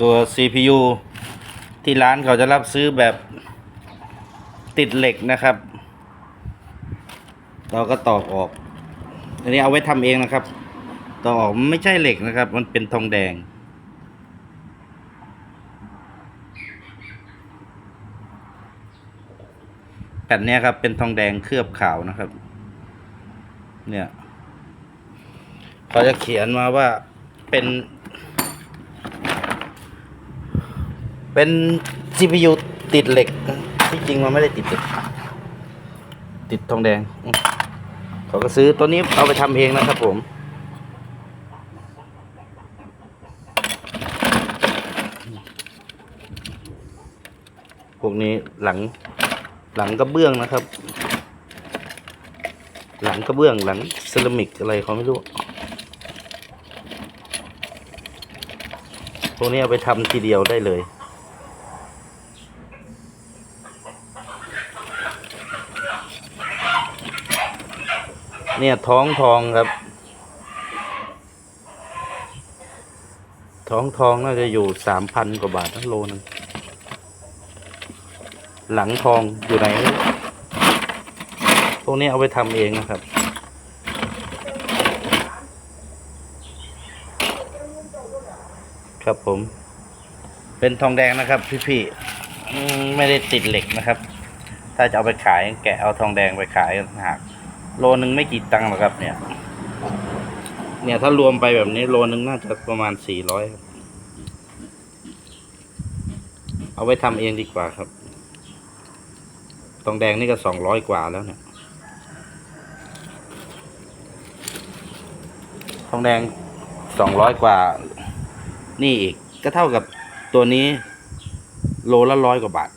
ตัว CPU ที่ร้านเขาจะรับซื้อแบบติดเหล็กนะครับ เราก็ตอกออก อันนี้เอาไว้ทำเองนะครับ ตอกออกมันไม่ใช่เหล็กนะครับ มันเป็นทองแดง แผ่นนี้ครับเป็นทองแดงเคลือบขาวนะครับ เนี่ยเขาจะเขียนมาว่าเป็น เป็น CPU ติดเหล็ก ที่จริงมันไม่ได้ติดเหล็ก ติดทองแดงอืมเขาก็ซื้อตัวนี้เอาไปทำเองนะครับผม พวกนี้หลังหลังกระเบื้องนะครับ หลังกระเบื้องหลังเซรามิกอะไรเขาไม่รู้พวกนี้เอาไปทำทีเดียวได้เลย เนี่ยท้องทองครับ ท้องทองน่าจะอยู่สามพันกว่าบาททั้งโลนึงหลังทองอยู่ไหน พวกนี้เอาไปทำเองนะครับ ครับผม เป็นทองแดงนะครับ พี่ๆไม่ได้ติดเหล็กนะครับ ถ้าจะเอาไปขายแกะเอาทองแดงไปขายหาก โลนึงไม่กี่ตังค์หรอกครับ เนี่ย เนี่ยถ้ารวมไปแบบนี้โลนึงน่าจะประมาณสี่ร้อยครับเอาไว้ทำเองดีกว่าครับทองแดงนี่ก็สองร้อยกว่าแล้วเนี่ย ทองแดงสองร้อยกว่า นี่อีกก็เท่ากับตัวนี้ โลละร้อยกว่าบาท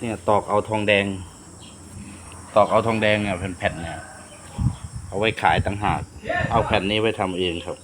เนี่ยตอกเอาทองแดง ตอกเอาทองแดงเนี่ยแผ่นๆเนี่ยเอาไว้ขายต่างหาก เอาแผ่นนี้ไว้ทำเองครับ